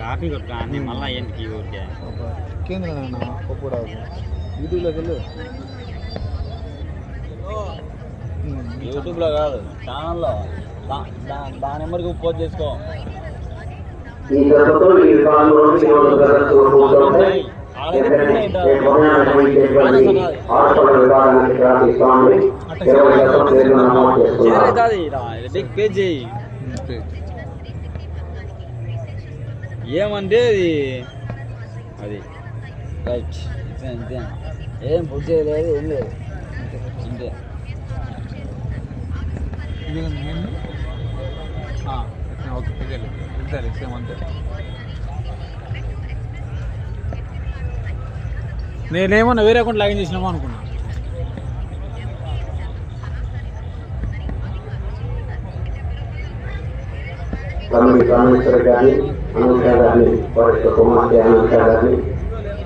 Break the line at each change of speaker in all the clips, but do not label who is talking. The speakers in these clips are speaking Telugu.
కాఫీ కొట్టుకో అన్ని మళ్ళీ ఏంటికి ఊరికే.
కేంద్ర నాన్న పప్పుడు యూట్యూబ్లోకి వెళ్ళు
యూట్యూబ్లో కాదు ఛానల్లో. దా నెంబర్కి పోస్ట్ చేసుకో.
ఈ దశతో
ఏమంటే అది? అది. రైట్ అంతే ఏం బుక్ చేయలేదు ఏం లేదు. అంతే
ఓకే వెళ్తారు సేమ్ అంతే. నేనేమన్నా వేరే అకౌంట్ లాగిన్ చేసినామో అనుకున్నా.
కామేశ్వర గారిని అనుష గారిని వారి కుమార్తె అనుష గారిని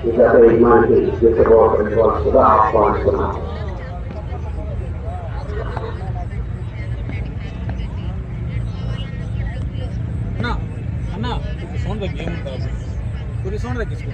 ఈ గత యజమానికి తీసుకోవాల్సిందిగా ఆహ్వానిస్తున్నాం
అన్న అన్నా సౌండ్ తగ్గి ఏముంటుంది కొద్ది సౌండ్ తగ్గించుకో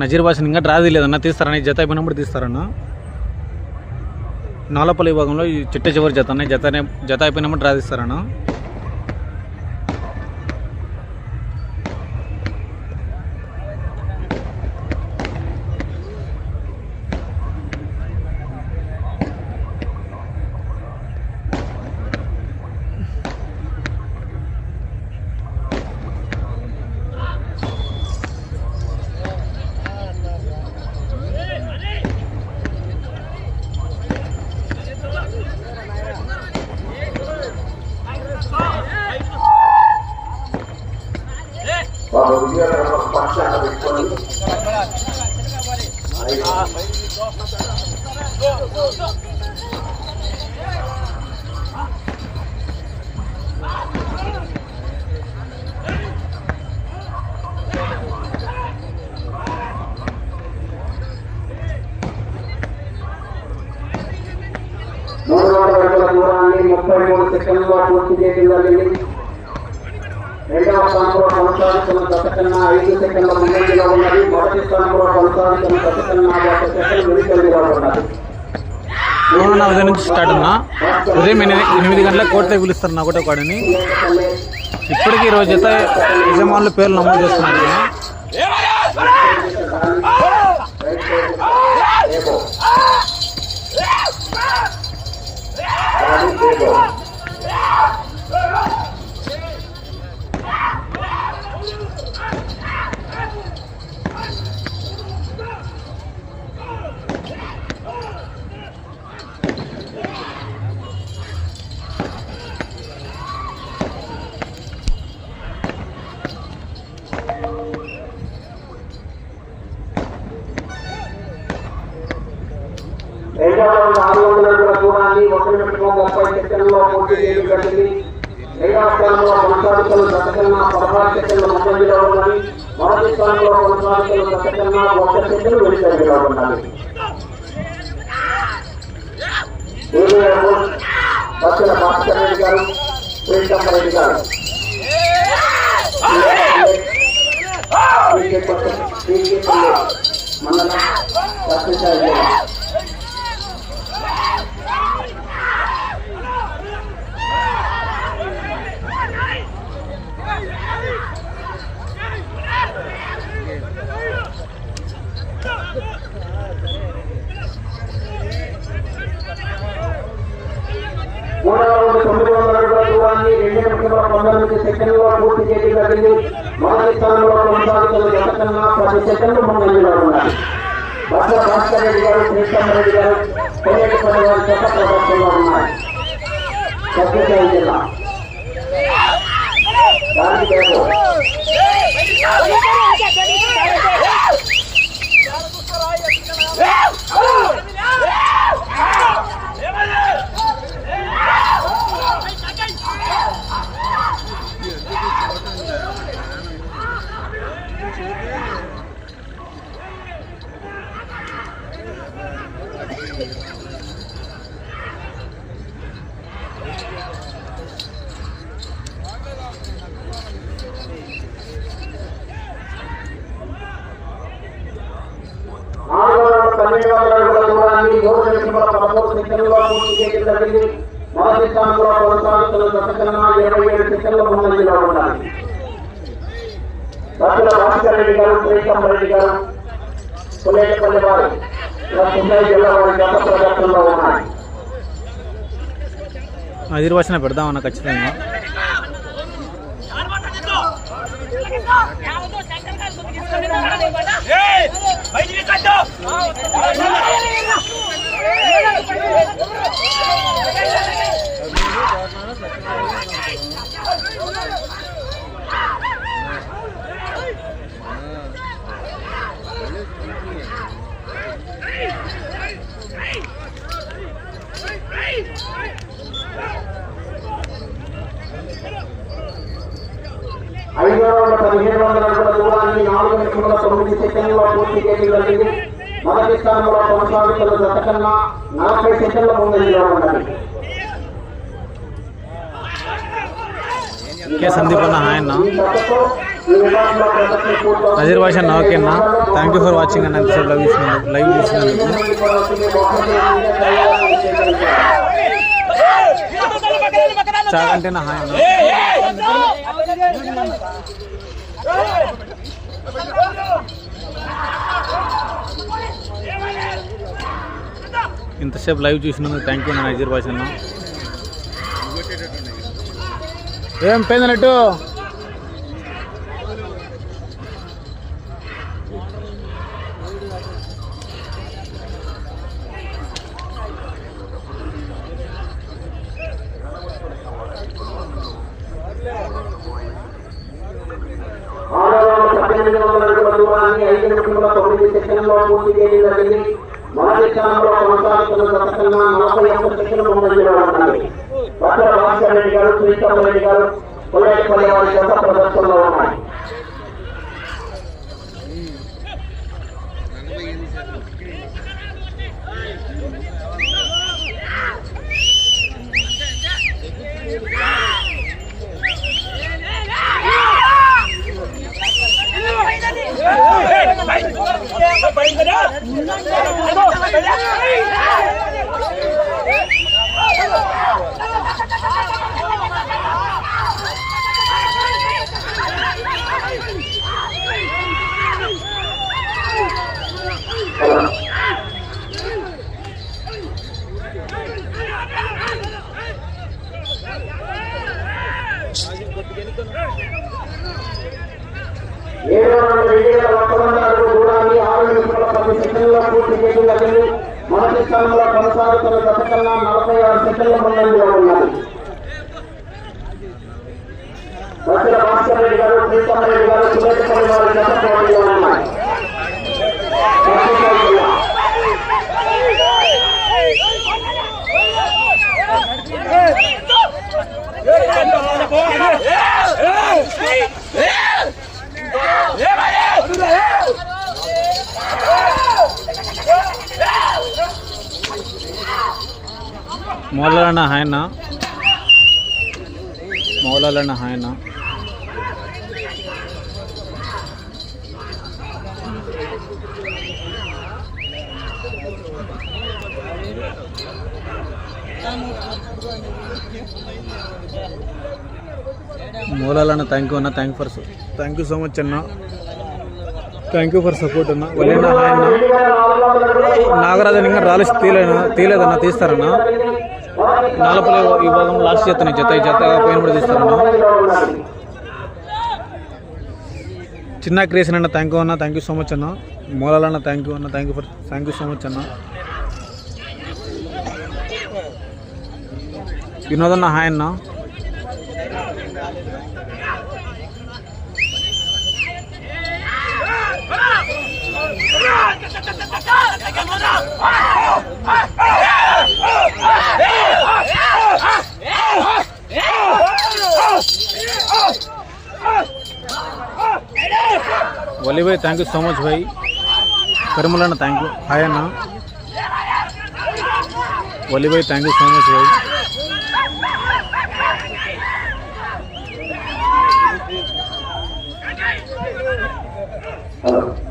నజీర్ భాషను ఇంకా డ్రా తీయలేదన్న తీస్తారని జత అయిపోయినప్పుడు తీస్తారన్న. నాలపల్లి విభాగంలో ఈ చిట్ట చివరి జత అన్న జత జత అయిపోయినప్పుడు డ్రా తీస్తారన్న.
చేయడం జరిగింది రెండవ స్థానంలో కొనసాగుతున్న గత కన్నా ఐదు సెకండ్ల ముందంజలో ఉన్నది. మొదటి స్థానంలో కొనసాగుతున్న గత కన్నా సెకండ్ వెనుకంజలో ఉన్నది.
మూడు నలభై నుంచి స్టార్ట్ ఉన్నా ఉదయం ఎనిమిది ఎనిమిది గంటలకు కోటతో పిలుస్తారు నా ఒకటే కాడని. ఇప్పటికీ ఈరోజు అయితే యజమానుల పేర్లు నమోదు చేస్తున్నారు.
ముప్పై సెకండ్లో పూర్తి చేయబడింది రెండవ స్థానంలో కొనసాగుతున్న దశకన్నా పదహారు సెకండ్ల ముందంజలో ఉన్నది మొదటి స్థానంలో కొనసాగుతున్న దశకన్నా ఒక్క సెకండ్ వెనుకంజలో భాస్కర్ రెడ్డి గారు రెడ్డి గారు మండలం సత్యసాయి జిల్లా మూడవ రౌండ్ తొమ్మిది వందల అడుగుల దూరాన్ని రెండు నిమిషముల పంతొమ్మిది సెకండ్లో పూర్తి చేయడం జరిగింది మొదటి స్థానంలో కొనసాగుతున్న జత కన్నా పది సెకండ్లు ముందంజలో ఉన్నాయి భద్ర భాస్కర్ రెడ్డి గారు శ్రీకమ్మ రెడ్డి గారు కొనేటిపల్లి వారి జత ప్రదర్శనలో ఉన్నాయి సత్యసాయి జిల్లా దానికి పేరు నాలుగవ రౌండ్ పన్నెండు వందల అడుగుల దూరాన్ని మూడు నిమిషముల పదమూడు సెకండ్లో పూర్తి చేయడం జరిగింది మొదటి స్థానంలో కొనసాగుతున్న జత కన్నా ఇరవై ఏడు సెకండ్ల ముందంజలో ఉన్నాయి భద్ర భాస్కర్ రెడ్డి గారు శ్రీకమ్మ రెడ్డి గారు పులేటపల్లి వారు సుందర జిల్లా వారి గత ప్రదర్శనలో ఉన్నాయి
ఆదిర్వచన పెడదామన్న ఖచ్చితంగా
ఐదో రౌండ్ పదిహేడు వందల అడుగుల దూరాన్ని నాలుగు నిమిషముల తొమ్మిది సెకండ్లో పూర్తి చేయడం జరిగింది మొదటి స్థానంలో కొనసాగుతున్న జత కన్నా నలభై సెకండ్ల ముందంజలో ఉన్నది
కే సందీప్ అన్న హాయ్ అన్న
ఈ జతతో ఈ విభాగంలో ప్రదర్శన పూర్తవుతుంది.
నజీర్ భాష అన్న ఓకే అన్న థ్యాంక్ యూ ఫర్ వాచింగ్ అన్న ఎంతసేపు లైవ్ చూసినందుకు లైవ్ చూసినందుకు చాగంటే నా హాయ్ అన్న ఇంతసేపు లైవ్ చూసినందుకు థ్యాంక్ యూ అన్న నజీర్ భాష ఏం
పోయిందన్నట్టు Thank you. టికెట్లు లభించి మొదటి స్థానంలో కొనసాగుతున్న గత కన్నా నలభై ఆరు సెకండ్ల ముందంజలో ఉన్నది వచ్చిన భాస్కర్ రెడ్డి గారు ప్రీతం రెడ్డి గారు సురేష్పల్లి వారి గత పోటీలో ఉన్నాయి Yeah! జిల్లా.
మౌలాలన్న హాయన్న మౌలాలన్న హాయన్న మూలాలన్న థ్యాంక్ యూ అన్న thank for thank you so much అన్న థ్యాంక్ యూ ఫర్ సపోర్ట్ అన్న. వాళ్ళేనా హాయ్ అన్న. నాగరాజన్ ఇంకా రాలేసి తీయలేనా తీయలేదన్న తీస్తారన్నా. నాలపల్లి ఈ భాగం లాస్ట్ చేస్తాను జత ఈ జత పైన కూడా తీస్తారన్నా. చిన్న క్రియేషన్ అన్న థ్యాంక్ యూ అన్న థ్యాంక్ యూ సో మచ్ అన్న. మూలాలన్న థ్యాంక్ యూ అన్న thank you for thank you so much అన్న. వినోదన్న హాయ్ అన్న. వలి భాయ్ థ్యాంక్ యూ సో మచ్ భాయ్ కరిముల అన్న థ్యాంక్ యూ హాయ్ అన్న వలి భాయ్ థ్యాంక్ యూ సో మచ్ భాయ్
హలో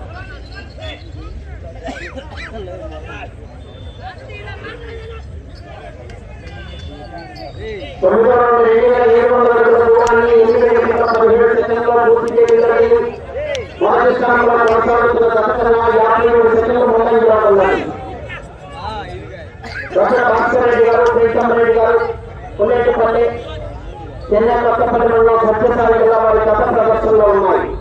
తొమ్మిది వందల రెండు వేల ఏడు వందల పదిహేడు పూర్తి మొదటి స్థానంలో కొనసాగుతున్న యాభై ఏడు సెకండ్లు ముందంజలో ఉన్నాయి డాక్టర్ భాస్కర్ రెడ్డి గారు ప్రీతం రెడ్డి గారు పుల్లేటిపల్లి చెన్నై కొత్తపల్లిలో వారి గత ప్రదర్శనలో ఉన్నాయి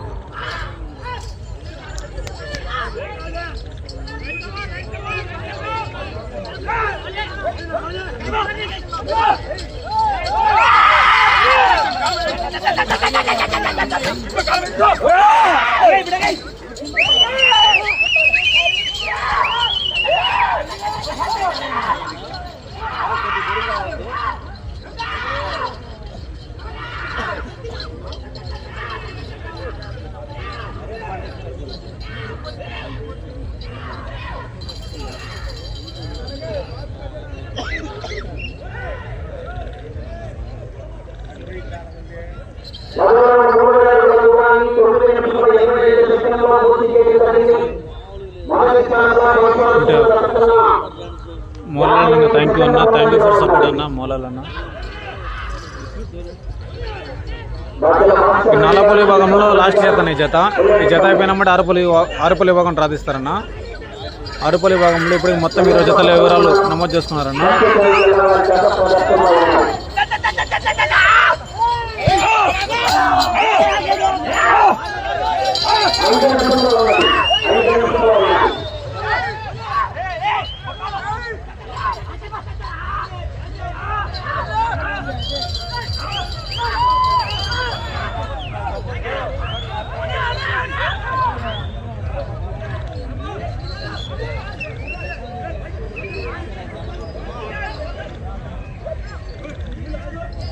¡Ey,
మోలాలన్న
విభాగంలో
నాలపల్లి భాగంలో లాస్ట్ చేస్తాను ఈ జత ఈ జత అయిపోయినప్పుడు ఆరుపల్లి ఆరుపల్లి విభాగం రాధిస్తారన్న ఆరుపల్లి భాగంలో ఇప్పుడు మొత్తం ఈరోజు జతల వివరాలు నమోదు చేసుకున్నారన్న
సత్యసాయిగా వారి గత ప్రదర్శనలో ఉన్నాయి ఐదు నిమిషంలో ఉన్నది ఐదు నిమిషంలో ఉన్నది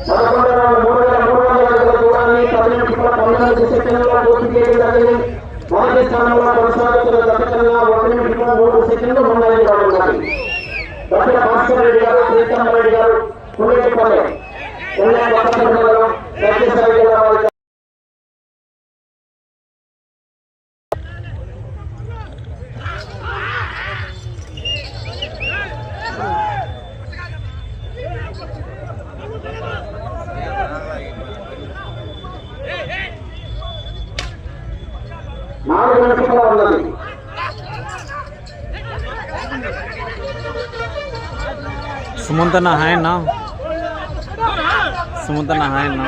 పదకొండు వేల మూడు వేల మూడు వందల అడుగుల దూరాన్ని పది నిమిషముల పంతొమ్మిది సెకండ్లలో పూర్తి చేయడం జరిగింది మొదటి స్థానంలో కొనసాగుతున్న దత్తకన్నా ఒక నిమిషం మూడు సెకండ్లు ముందంజలో ఉన్నది డాక్టర్ భాస్కర్ రెడ్డి గారు ప్రీతం రెడ్డి గారు పుణ్యపల్లె చెన్నై కొత్తపల్లిలో సత్యసాయి జిల్లా వారి నాలుగు నిమిషంలో ఉన్నది.
సుమంత్ అన్న హాయ్ అన్న. సుమంత్ అన్న హాయ్ అన్న.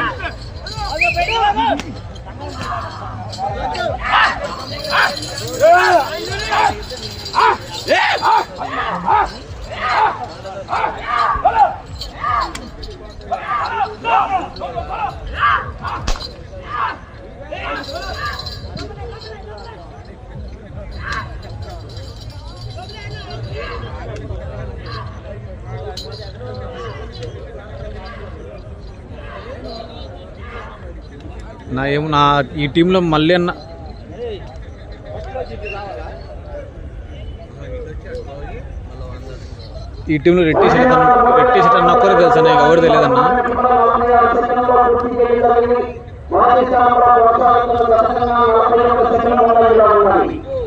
నా ఏమో నా ఈ టీంలో మళ్ళీ అన్న. ఈ టీంలో రెడ్ సెట్ రెట్టి సెట్ రెడ్ అన్న ఒక్కరు తెలుసా? నాకు ఎవరు తెలియదన్నా?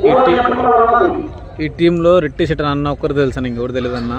ఈ టీ- ఈ టీంలో రెడ్ టీ అన్న ఒక్కరు తెలుసు? నాకు ఎవరు తెలియదన్నా?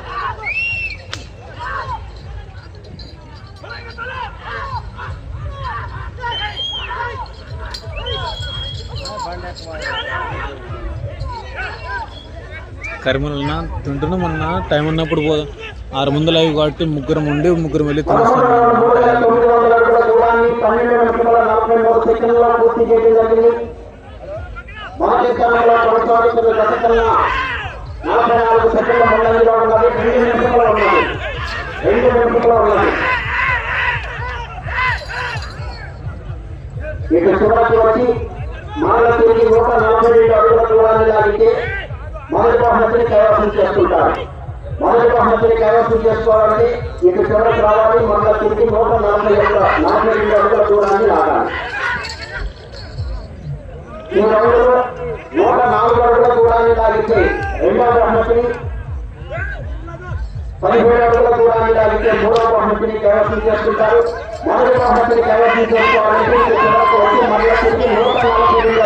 కరిమలన్న తింటున్నాం మొన్న టైం ఉన్నప్పుడు పో ఆరు ముందు లైవ్ కాబట్టి ముగ్గురం ఉండి ముగ్గురం వెళ్ళి తినేస్తాం.
ఇక వచ్చి మరల తిరిగి నూట నలభై రెండు అడుగుల దూరాన్ని లాగితే మొదటి బహుమతిని కైవసం చేసుకుంటారు. మొదటి బహుమతిని కైవసం చేసుకోవాలంటే ఇటు చివరికి రావాలి మరల తిరిగి నూట నలభై ఒక్క నలభై రెండు అడుగుల దూరాన్ని లాగాలి. ఈ రౌండ్లో నూట నాలుగు అడుగుల దూరాన్ని లాగితే రెండవ బహుమతిని పదిహేడు అడుగుల దూరాన్ని లాగితే మూడవ బహుమతిని కైవసం చేసుకుంటారు. మొదటి బహుమతిని కైవసం చేసుకోవాలంటే ఇక చివరకు వచ్చి మరల తిరిగి నూట నలభై రెండు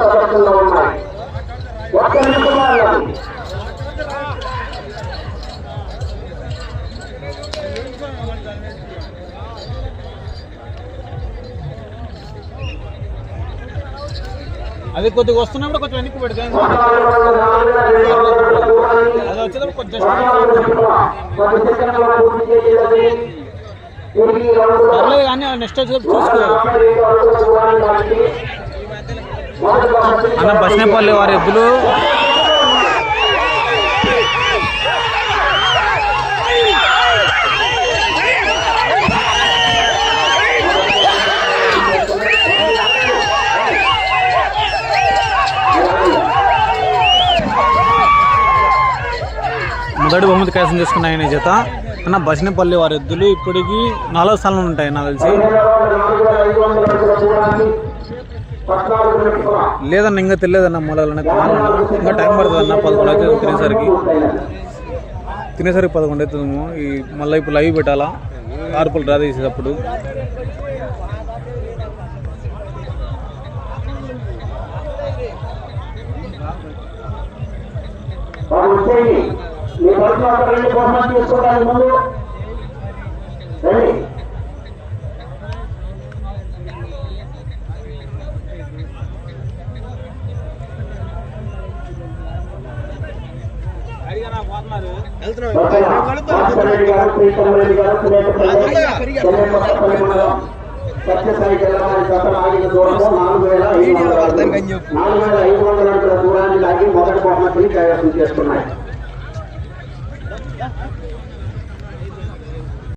ప్రదర్శనలో ఉన్నాయి ఒక్క నిమిషం
అది కొద్దిగా వస్తున్నప్పుడు కొంచెం వెనక్కి పెడితే
పద్నాలుగు వందల నాలుగు వేల రెండు వందల అడుగుల దూరాన్ని
అది వచ్చేటప్పుడు కొంచెం పర్లేదు కానీ నెక్స్ట్ వచ్చేటప్పుడు
నూట
చూసుకో.
నలభై రెండు అడుగుల దూరాన్ని లాగి మొదటి బహుమతిని
అన్న బస్నేపల్లి వారి ఎద్దులు మొదటి బహుమతి కైసం చేసుకున్నాయని చేత అన్న బసినపల్లి వారి ఎద్దులు ఇప్పటికి నాలుగు స్థానాలు ఉంటాయి నాకు తెలిసి. లేదన్న ఇంకా తెలియదన్న మూలాలన్న ఇంకా టైం పడుతుంది అన్న పదకొండు అవుతుంది తినేసరికి. తినేసరికి పదకొండు అవుతుందేమో. ఈ మళ్ళీ ఇప్పుడు లైవ్ పెట్టాలా? ఆరుపులు రాదేసేటప్పుడు
వారు వచ్చేయండి మీ తరఫున రెండు బహుమతి తీసుకోవడానికి ముందు సత్యసాయి నాలుగు వేల ఐదు వందల నాలుగు వేల ఐదు వందల అడుగుల దూరాన్ని లాగి మొదటి బహుమతిని కైవసం చేస్తున్నాయి.